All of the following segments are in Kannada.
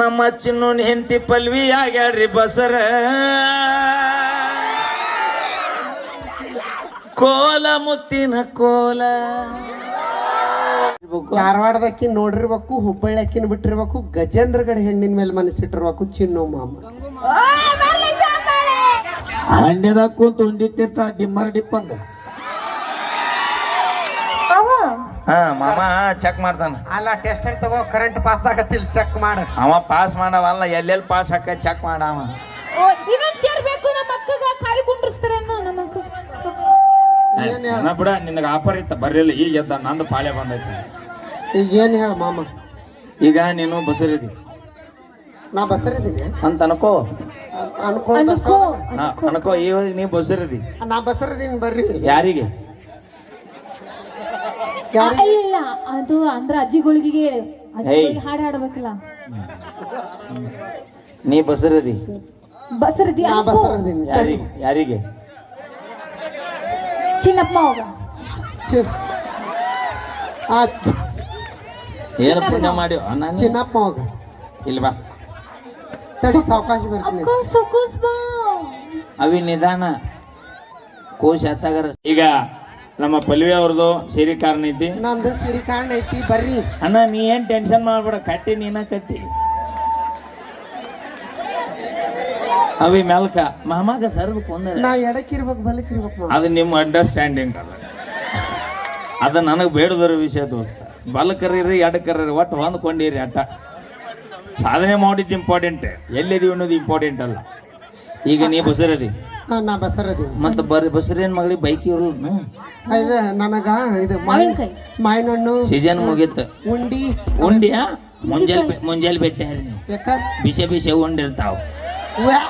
ನಮ್ಮ ಚಿನ್ನೋನ್ ಹೆಂಡತಿ ಪಲ್ವಿ ಆಗ್ಯಾಡ್ರಿ ಬಸರ. ಕೋಲ ಮುತ್ತಿನ ಕೋಲ. ಧಾರವಾಡದಕ್ಕಿ ನೋಡಿರ್ಬೇಕು ಹುಬ್ಬಳ್ಳಿಕಿನ ಬಿಟ್ಟಿರ್ಬೇಕು ಗಜೇಂದ್ರಗಡ ಹೆಣ್ಣಿನ ಮೇಲೆ ಮನಸ್ಸಿಟ್ಟಿರ್ಬೇಕು ಚಿನ್ನು ಮಾಮ. ಹಂಡ್ಯದಾಗ ಕೂತು ಉಂಡಿತ್ತಿರ್ತ ಡಿಮ್ಮರ್ ಡಿಪ್ಪಂಗ. ಹಾ ಮಾಮ ಚೆಕ್ ಮಾಡ್ತಾನ. ಅಲ್ಲ ಟೆಸ್ಟ್ ತಗೋ ಕರೆಂಟ್ ಪಾಸ್ ಆಗತ್ತಿಲ್ಲ ಚೆಕ್ ಮಾಡ. ಅವ ಪಾಸ್ ಮಾಡವಲ್ಲ ಎಲ್ಲೆಲ್ಲಿ ಪಾಸ್ ಹಾಕ ಚೆಕ್ ಮಾಡವ ಇನ್ನೊಂದ್ ಚೇರ್ ಬೇಕು ನಮ್ಮ ಅಕ್ಕಗ ಖಾಲಿ ಕುಂಡ್ರಿಸ್ತಾರೇನು ನಮ್ಮ ಅಕ್ಕ. ಏನ ಬಿಡ ನಿನಗೆ ಆಫರ್ ಇತ್ತ ಬರ್ಲಿಲ್ಲ ಈಗ ಎದ್ದ ನಂದು ಪಾಳೆ ಬಂದೈತಿ. ಈಗ ಏನು ಹೇಳ ಮಾಮ? ಈಗ ನೀನು ಬಸರಿದಿ. ನಾ ಬಸರಿದ್ದೀನಿ. ಅಂತ ಅನ್ಕೋ. ಅನ್ಕೊಂಡ ಅನ್ಕೋ. ಅನ್ಕೋ ಇವಾಗ ನೀ ಬಸರಿದಿ. ನಾ ಬಸರಿದ್ದೀನಿ ಬರ್ರಿ. ಯಾರಿಗೆ? ಯಾರು ಇಲ್ಲ ಇಲ್ಲ ಅದು ಅಂದ್ರ ಅಜ್ಜಿಗಳಿಗೆ ಅಜ್ಜಿಗಳಿಗೆ ಹಾಡ್ ಹಾಡ್ಬೇಕಲ್ಲ. ನೀ ಬಸರದಿ. ಬಸರದಿ ನಾ ಯಾರಿಗೆ ಯಾರಿಗೆ? ಚಿನ್ನಪ್ಪ ಹೋಗ ಆ, ಏನು ಪುಣ್ಯ ಮಾಡಿ ನಾನು? ಚಿನ್ನಪ್ಪ ಹೋಗ ಇಲ್ಲಿ ಬಾ. ತಡಿ ಸಾವಕಾಶ ಬರ್ತೀನಿ. ಅಕ್ಕ ಸುಕುಸ್ ಬಾ. ಅವಿ ನಿಧಾನ ಕೋಶ ಈಗ ನಮ್ಮ ಪಲ್ವಿ ಅವ್ರದ್ದು ಸಿರಿ ಕಾರಣ ಐತಿ. ನಮ್ದು ಸಿರಿ ಕಾರಣ ಐತಿ ಬರ್ರಿ. ಅಣ್ಣ ನೀ ಏನ್ ಟೆನ್ಷನ್ ಮಾಡ್ಬೇಡ ಕಟ್ಟಿ ನೀನ ಕಟ್ಟಿ. ಅವಿ ಮೆಲ್ಕ ಮಾಮಾಗ ಸರ್ದು ಕೊಂದ ನಾ ಎಡಕ್ಕಿರ್ಬೇಕು ಬಲಕ್ಕಿರ್ಬೇಕು ಅದು ನಿಮ್ಮ ಅಂಡರ್ಸ್ಟ್ಯಾಂಡಿಂಗ್ ಅದ. ಅದು ನನಗೆ ಬೇಡದರ ವಿಷಯ ದೋಸ್ತ. ಬಲಕರೀರಿ ಎಡಕರೀರಿ ಒಟ್ಟು ಹೊಂದ್ಕೊಂಡಿರಿ ಅಟ ಸಾಧನೆ ಮಾಡಿದ್ದು ಇಂಪಾರ್ಟೆಂಟ್ ಎಲ್ಲಿದೀವಿ ಅನ್ನೋದು ಇಂಪಾರ್ಟೆಂಟ್ ಅಲ್ಲ. ಈಗ ನೀ ಬಸರದಿ. ಹಾ ನಾ ಮತ್ತೆ ಬಸರೇನ್ ಮಗಳಿಗೆ ಬೈಕ್ ಇರಲ್ಲ ಇದು ನನಗ ಇದು ಮಾವಿನಕಾಯಿ. ಮಾವಿನ ಹಣ್ಣು ಸೀಸನ್ ಮುಗೀತು. ಉಂಡಿ ಉಂಡಿಯಾ? ಮುಂಜಾನೆ ಬೆ- ಮುಂಜಾನೆ ಬೆಟ್ಟೆ ನೀವು ಯಾಕ? ಬಿಸಿ ಬಿಸಿ ಉಂಡಿರ್ತಾವ ಉವ್ಯಾ.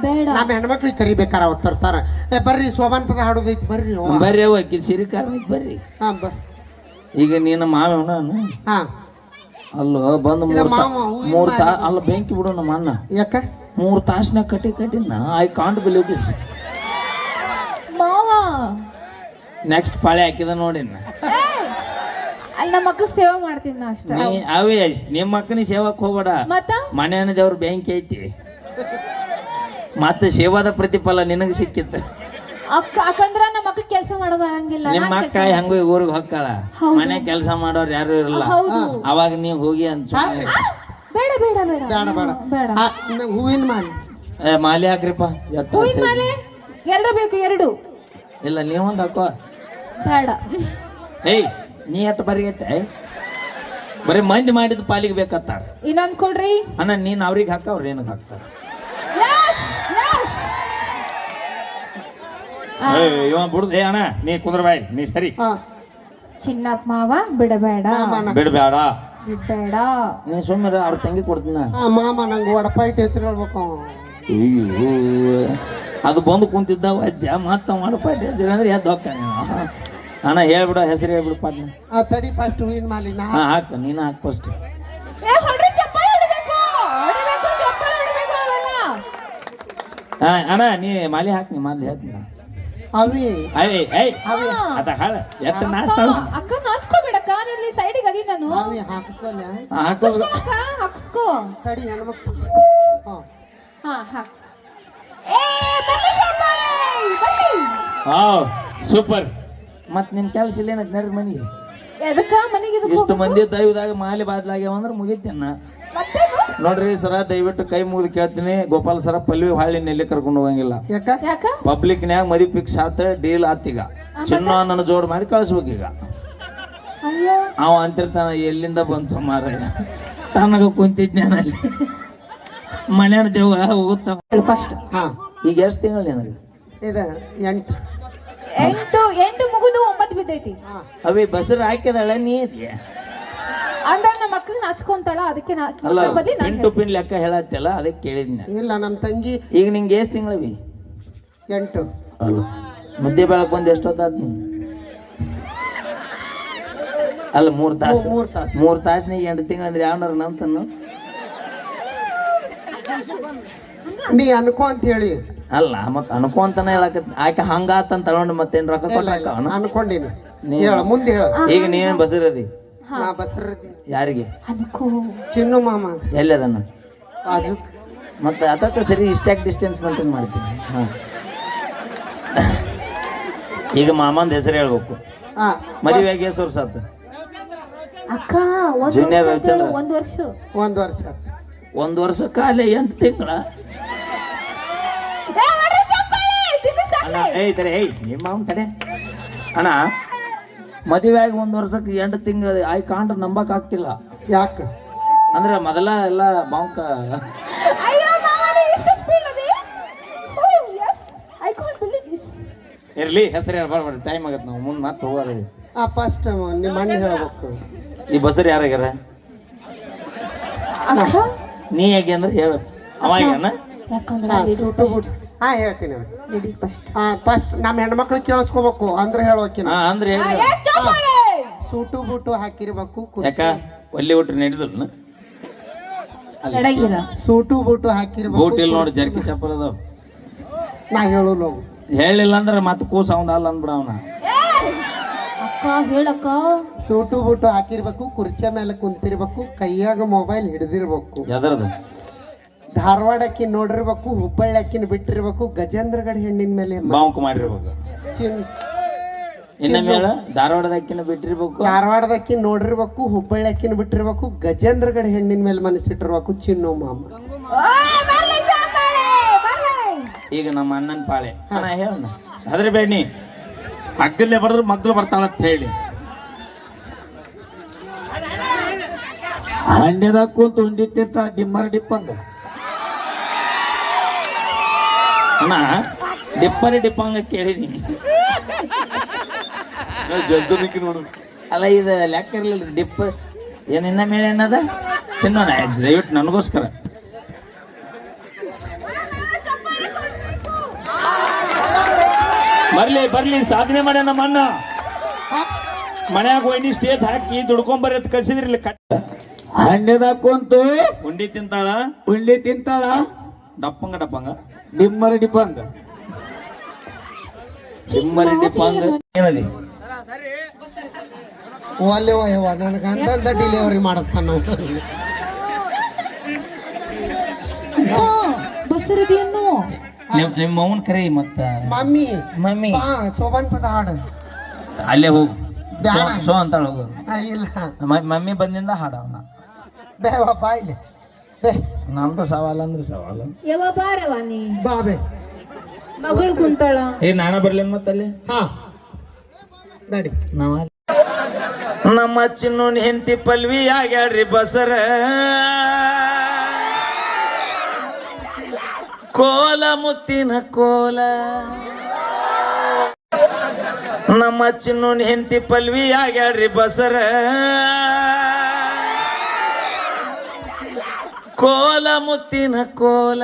ಬೇಡ. ನಮ್ಮ ಹೆಣ್ಮಕ್ಳಿಗೆ ಕರಿಬೇಕಾರ ಅವ್ರು ತರ್ತಾರ. ಏ ಬರ್ರಿ ಸೋಬಾನ್ ಪದ ಹಾಡೋದೈತಿ ಬರ್ರಿ ಅವ್ವ. ಬರ್ರಿ ಅವ ಆಕಿ ಸಿರಿ ಕಾರಣ ಬರ್ರಿ. ಹಾ ಬ ಈಗ ನೀನು ಮಾವನ ಹಾ. ಅಲ್ಲೋ ಬಂದು ಮೂರ್ ತಾ-. ಅಲ್ಲ ಬೆಂಕಿ ಬಿಡೋ ನಮ್ಮ ಅಣ್ಣ. ಯಾಕ? ಮೂರ್ ತಾಸಿನ ಕಟ್ಟಿ ಕಟ್ಟಿನ ಐ ಕಾಂಟ್ ಬಿಲೀವ್ ದಿಸ್ ಮಾವ. ನೆಕ್ಸ್ಟ್ ಪಾಳೆ ಹಾಕಿದ ನೋಡಿ ಅಲ್ಲಿ ನಮ್ಮ ಅಕ್ಕ ಸೇವೆ ಮಾಡ್ತೀನಿ ನಾ ಅಷ್ಟ. ನೀ ಅವೇ ನಿಮ್ಮ ಅಕ್ಕನಿ ಸೇವಕ್ಕೆ ಹೋಗ್ಬೇಡ. ಮತ್ತ? ಮನೆಯನ್ನ ದೇವ್ರ ಬೆಂಕಿ ಐತಿ. ಮತ್ತೆ ಸೇವಾದ ಪ್ರತಿಫಲ ನಿನಗೆ ಸಿಕ್ಕಿತ್ತ. ಅಕ್ಕ ಅಕ್ಕಂದ್ರ ನಮ್ಮ ಅಕ್ಕ ಕೆಲಸ ಮಾಡೋದು ಹಂಗಿಲ್ಲ ನಿಮ್ಮ ಅಕ್ಕ ಹೆಂಗು ಊರಿಗೆ ಹೊಕ್ಕಾಳ. ಹೌದು. ಮನೆ ಕೆಲಸ ಮಾಡೋರು ಯಾರು ಇರಲ್ಲ. ಹೌದು. ಅವಾಗ ನೀವು ಹೋಗಿ ಅಂತ ಬೇಡ ಬೇಡ ಬೇಡ. ಬೇಡ ಬೇಡ. ಬೇಡ. ಆ, ನ- ಹೂವಿನ ಮಾಲೆ. ಏ ಮಾಲಿ ಹಾಕ್ರಿಪ್ಪ. ಎತ್ತ ಹೂವಿನ ಮಾಲೆ? ಎರಡು ಬೇಕು ಎರಡು. ಇಲ್ಲ ನೀವೊಂದು ಹಾಕೋ. ಬೇಡ. ಏಯ್ ನೀ ಎಟ್ಟು ಬರಿ ಬರೀ ಮಂದಿ ಮಾಡಿದ ಪಾಲಿಗೆ ಬೇಕತ್ತಾರ. ಇನ್ನೊಂದ್ ಕೊಡ್ರಿ. ಅಣ್ಣ ನೀನ್ ಅವ್ರಿಗೆ ಹಾಕ ಅವ್ರ ಏನಕ್ಕೆ ಹಾಕ್ತಾರ? ಇವ ಬಿಡುದೇ ಅಣ್ಣ ನೀ ಕುಂದ್ರ ಬಾಯ್ ನೀ ಸರಿ. ಹಾ ಚಿನ್ನಪ್ಪ ಮಾವ ಬಿಡಬೇಡ. ಬಿಡಬೇಡ. ಬಿಡ್ಬೇಡ. ನೀ ಸುಮ್ಮನೆ ಅವ್ರ ತಂಗಿ ಕೊಡ್ತೀನಿ ಹಾ ಮಾಮ ನಂಗೆ ವಡಪಾಯಿ ಹೆಸರು ಹೇಳ್ಬೇಕು ಅವ. ಅದು ಬಂದು ಕುಂತಿದ್ದಾವ ಅಜ್ಜ ಮತ್ತ ಮಾಡಪಾಟಿ ಅಂದ್ರೆ ಎದ್ದು ಹೋಗ್ತಾನೆ. ಅಣ್ಣ ಹೇಳ್ಬಿಡ ಹೆಸರು ಹೇಳ್ಬಿಡು ಪಾಟ್ನ ಆ ತಡಿ ಫಸ್ಟ್ ಹೂವಿನ ಮಾಲಿ ನಾ ಹಾ ಹಾಕ ನೀನು ಹಾಕ ಫಸ್ಟ್ ಏ ಅಣ್ಣ ನೀ ಮಾಲಿ ಹಾಕಿ ನೀ ಮಾಲಿ ಹಾಕ್ನಿ. ಅವಿ. ಅಯ್ಯ ಏಯ್. ಅವಿ. ಅದ ಹಾಳ. ಎತ್ತ ಅಕ್ಕ ನಾಸ್ತಾವ ಅಕ್ಕ ನಾಚ್ಕೋಬೇಡಕ್ಕ ಇಲ್ಲಿ ಸೈಡಿಗೆ ನಾನು. ಅವಿ ಹಾಕಿಸ್ವಲ್ಲ ಹಾಕೋಸ್ ಅಕ್ಕ ಹಾಕ್ಸ್ಕೋ. ತಡಿ ಹೆಣ್ಮಕ್ಳು. ಹಾ. ಹಾ ಹಾಕ್ ಏ ಬರ್ಲಿ ಚಪ್ಪಾಳೆ, ಬರ್ಲಿ. Wow super. ಮತ್ ನಿನ್ ಕೆಲ್ಸ ಇಲ್ಲ ಏನೈತಿ ನಡ್ರಿ ಮನೆಗೆ. ಎದಕ್ಕ ಮನೆಗೆ ಇಷ್ಟು ಮಂದಿ ದೈವದಾಗ ಮಾಲೆ ಬಾದ್ಲಾಗ್ಯಾವ ಅಂದ್ರೆ ಮುಗಿತೇನ? ನೋಡ್ರಿ ಸರ ದಯವಿಟ್ಟು ಕೈ ಮುಗಿದು ಕೇಳ್ತೀನಿ. ಗೋಪಾಲ್ ಸರ ಪಲ್ವಿ ಹಾಳಿ ನೆಲ್ಲಿ ಕರ್ಕೊಂಡು ಹೋಗಂಗಿಲ್ಲ. ಯಾಕ? ಯಾಕ? ಪಬ್ಲಿಕ್ನ್ಯಾಗ ಮರಿ ಫಿಕ್ಸ್ ಆತ ಡೀಲ್ ಆತೀಗ ಚಿನ್ನ ನನ್ನ ಜೋಡ್ ಮಾಡಿ ಕಳಿಸ್ಬೇಕೀಗ ಅಯ್ಯೋ. ಅವ ಅಂತಿರ್ತಾನ ಎಲ್ಲಿಂದ ಬಂತು ಮಾರ ತನಗ ಕುಂತಿದ್ನ ಅಲ್ಲಿ ಮನೆಯ ದೇವ ಹೋಗುತ್ತ. ಫಸ್ಟ್ ಹಾ. ಈಗ ಎಷ್ಟು ತಿಂಗಳು ನಿನಗೆ? ಇದು ಎಂಟು. ಎಂಟು ಎಂಟು ಮುಗಿದು ಒಂಬತ್ತು ಬಿದ್ದೈತಿ. ಹಾ. ಅವೇ ಬಸರು ನೀ ಇದೆಯಾ? ಅಂದ್ರೆ ಅಕ್ಕಗೆ ನಾಚ್ಕೊಂತಾಳ ಅದಕ್ಕೆ ನಾ ಅಲ್ಲ ಬದ್ಲಿ ನಾನ್ ಪಿನ್ ಪಿನ್ ಲೆಕ್ಕ ಹೇಳತ್ತಲ್ಲ ಅದಕ್ಕೆ ಕೇಳಿದ್ನ. ಇಲ್ಲ ನಮ್ಮ ತಂಗಿ ಈಗ ನಿಂಗೆ ಎಷ್ಟು ತಿಂಗಳವಿ ಎಂಟು. ಅಲ್ಲ. ಮುದ್ದೆ ಬೆಳಕ್ ಬಂದು ಎಷ್ಟೊತ್ತಾದ್ ನೀ ಅಲ್ಲ ಮೂರ್ ತಾಸು. ಮೂರ್ ತಾಸು. ಮೂರ್ ತಾಸ್ನಾಗ ಎಂಟು ತಿಂಗಳು ಅಂದ್ರೆ ಯಾವನಾರ ನಂತನ್ನು ನೀ ಅನ್ಕೋ ಅಂತ ಹೇಳಿ. ಅಲ್ಲ ಮತ್ ಅನ್ಕೊಂತಾನೆ ಹೇಳಕತ್ ಆಕೆ ಹಂಗಾತಂತ ತಗೊಂಡು ಮತ್ತೇನ್ ರೊಕ್ಕ ಕೊಟ್ಟಾಕ ಅನ್ಕೊಂಡಿನಿ. ನೀ- ಹೇಳ ಮುಂದೆ ಹೇಳ. ಈಗ ನೀವೇನ್ ಬಸರದಿ ನಾ ಬಸರದಿ ಯಾರಿಗೆ? ಅನ್ಕೋ ಚಿನ್ನು ಮಾಮ. ಎಲ್ಲಿ ಅದನ್ನ ಬಾಜು ಮತ್ತೆ ಅದಕ್ಕೆ ಸರಿ ಇಷ್ಟ್ಯಾಕ್ ಡಿಸ್ಟೆನ್ಸ್ ಮೇಂಟೈನ್ ಮಾಡ್ತೀನಿ. ಹಾಂ. ಈಗ ಮಾಮಂದ ಹೆಸರು ಹೇಳ್ಬೇಕು. ಹಾ. ಮದುವೆಗೆ ಹೆಸರು ವರ್ಷ ಆತು ಅಕ್ಕ ಒಂದ್ Junior ವರ್ಷ ರವಿಚಂದ್ರ. ಒಂದ್ ವರ್ಷ. ಒಂದ್ ವರ್ಷ. ಒಂದು ವರ್ಷ ಕಾಲ ಎಂಟು ತಿಂಗಳ. ಏ, ಹೊಡ್ರಿ ಚಪ್ಪಾಳೆ, ತಿನ್ನಿಸ್ತಾ ಅಣ್ಣ ಏಯ್ ತಡೆ ಏಯ್ ನಿಮ್ಮ ಮಾವನ್ ತಡೆ ಅಣ್ಣ ಮದುವೆ ಆಗಿ ಒಂದು ವರ್ಷಕ್ಕೆ ಎಂಟು ತಿಂಗಳು ಆಯ್ ಕಾಂಡ್ರೆ ನಂಬಕ್ ಆಗ್ತಿಲ್ಲ. ಯಾಕ? ಅಂದ್ರೆ ಮೊದಲ ಎಲ್ಲ ಬಾಂಕ ಅಯ್ಯೋ ಮಾಮ ನೀ ಇಷ್ಟು ಸ್ಪೀಡ್ ಅದಿ? ಓ yes I can't believe this ಇರ್ಲಿ ಹೆಸರು ಹೇಳ್ಬಾರ್ದು ಟೈಮ್ ಆಗತ್ತೆ ನಾವು. ಮುಂದೆ ಮತ್ತೆ ಹೋಗೋದು ಆ ಫಸ್ಟ್ ನಿಮ್ಮ ಅಣ್ಣ ಹೇಳ್ಬೇಕು. ಈ ಬಸರು ಯಾರಾಗ್ಯಾರ ನೀ ಹೇಗೆ ಅಂದ್ರೆ ಹೇಳು. ಅವಾಗ ಏನ ಯಾಕಂದ್ರೆ ಹಾ ಹೇಳ್ತೀನಿ ಲೇಡಿ ಫಸ್ಟ್ ಹಾ ಫಸ್ಟ್ ನಮ್ಮ ಹೆಣ್ಮಕ್ಳು ಕೇಳಿಸ್ಕೋಬೇಕು ಅಂದ್ರೆ ಹೇಳೋಕಿನ ಹಾ ಅಂದ್ರೆ ಹೇಳು. ಸೂಟು ಬೂಟು ಹಾಕಿರ್ಬೇಕು ಕುರ್ಚಿ- ಯಾಕ? ಒಲ್ಲಿ ನಡೆದಲ್ಲ ನಡಂಗಿಲ್ಲ ಸೂಟು ಬೂಟು ಹಾಕಿರ್ಬೇಕು ಬೂಟ್ ಇಲ್ಲಿ ನೋಡಿ ಜರ್ಕಿ ಚಪ್ಪಲ್ ಅದಾವ. ನಾ ಹೇಳು ಹೇಳಿಲ್ಲ ಅಂದ್ರೆ ಮತ್ತೆ ಕೂಸ ಅವನ ಅಲ್ಲ ಅಂದ್ಬಿಡ ಅವನ. ಅಕ್ಕ ಹೇಳಕ್ಕ. ಸೂಟು ಬೂಟು ಹಾಕಿರ್ಬೇಕು ಕುರ್ಚಿಯ ಮೇಲೆ ಕುಂತಿರ್ಬೇಕು ಕೈಯಾಗ ಮೊಬೈಲ್ ಹಿಡಿದಿರ್ಬೇಕು. ಎದರದು ಧಾರವಾಡಕ್ಕಿ ನೋಡಿರ್ಬೇಕು ಹುಬ್ಬಳ್ಳಿಕ್ಕಿನ ಬಿಟ್ಟಿರ್ಬೇಕು ಗಜೇಂದ್ರಗಡ ಹೆಣ್ಣಿನ ಮೇಲೆ ಬಾಂಕ್ ಮಾಡಿರ್ಬೇಕು ಚಿನ್ ಇನ್ನೊಮ್ಮೆ ಹೇಳು ಧಾರವಾಡದಕ್ಕಿನ ಬಿಟ್ಟಿರ್ಬೇಕು. ಧಾರವಾಡದಕ್ಕಿ ನೋಡಿರ್ಬೇಕು ಹುಬ್ಬಳ್ಳಿಕ್ಕಿನ ಬಿಟ್ಟಿರ್ಬೇಕು ಗಜೇಂದ್ರಗಡ ಹೆಣ್ಣಿನ ಮೇಲೆ ಮನಸ್ಸಿಟ್ಟಿರ್ಬೇಕು ಚಿನ್ನು ಮಾಮ. ಬರ್ಲಿ ಬರ್ಲಿ ಈಗ ನಮ್ಮ ಅಣ್ಣನ ಪಾಳೆ. ಅಣ್ಣ ಹೇಳಣ್ಣ. ಅದ್ರ ಬೇಡಿ ಹಗ್ಗಲ್ಲೇ ಬಡದ್ರು ಮಗ್ಳು ಬರ್ತಾಳಂತ ಹೇಳಿ. ಹಂಡ್ಯದಾಗ ಕೂತು ಉಂಡಿತ್ತಿರ್ತ ಡಿಮ್ಮರ್ ಡಿಪ್ಪಂಗ. ಅಣ್ಣ ಡಿಪ್ಪರಿ ಡಿಪ್ಪಂಗ ಕೇಳಿದೀನಿ. ನೋಡು. ಅಲ್ಲ ಇದು ಲೆಕ್ಕ ಇರ್ಲಿಲ್ಲ ಡಿಪ್ಪ ಏನಿನ್ನ ಇನ್ನ ಮೇಲೆ ಏನದ? ಚಿನ್ನ ದಯವಿಟ್ಟು ನನಗೋಸ್ಕರ. ಬರ್ಲಿ ಬರ್ಲಿ ಸಾಧನೆ ಮಾಡ್ಯ ನಮ್ಮ ಅಣ್ಣ ಮನ್ಯಾಗ ಒಯ್ನಿ ಸ್ಟೇಜ್ ಹಾಕಿ ಅಂತ ಕಳ್ಸಿದ್ರಿ ಕಟ್ಟ ಕಟ್ ಕುಂತು ಕೂತು ಉಂಡಿ ತಿಂತಾಳ? ಉಂಡಿ ತಿಂತಾಳ? ಡಪ್ಪಂಗ ಡಪ್ಪಂಗ. ಡಿಮ್ಮರ್ ಡಿಪ್ಪಂಗ ಡಿಮ್ಮರ್ ಡಿಪ್ಪಂಗ ಏನದಿ? ಒಲ್ಲೆ ಯವ್ವ ನನಗೆ ಅಂದಂದ ಡಿಲಿವರಿ ಮಾಡಿಸ್ತಾನ ನಾವು ಬಸರದಿಯನ್ನು. ನಿಮ್ಮ ಅವನ್ ಕರಿ ಮತ್ತ? ಮಮ್ಮಿ. ಮಮ್ಮಿ. ಬಾ ಸೋಬಾನ್ ಪದ ಹಾಡು. ಅಲ್ಲೇ ಹೋಗು. ಬ್ಯಾಡ. ಸೋ- ಸೋ ಅಂತಾಳ ಹೋಗು. ಇಲ್ಲ. ಮ- ಮಮ್ಮಿ ಬಂದಿಂದ ಹಾಡವನ ಬೇವ ಬಾ ಇಲ್ಲಿ. ಬೇ ನಮ್ದು ಸವಾಲ ಅಂದ್ರೆ ಸವಾಲ. ಯವ ಬಾರವ ನೀ? ಬಾ ಬೇ ಮಗಳು ಕುಂತಾಳ. ಏ ನಾನ ಬರ್ಲೇನ್ ಮತ್ತಲ್ಲಿ? ಹಾ. ನಡಿ. ನಾವ? ನಮ್ಮ ಚಿನ್ನು ಹೆಂಡತಿ ಪಲ್ವಿ ಆಗ್ಯಾಡ್ರಿ ಬಸರ. ಕೋಲ ಮುತ್ತಿನ ಕೋಲ. ನಮ್ಮ ಚಿನ್ನು ಹೆಂಡತಿ ಪಲ್ವಿ ಆಗ್ಯಾಡ್ರಿ ಬಸರ. ಕೋಲ ಮುತ್ತಿನ ಕೋಲ.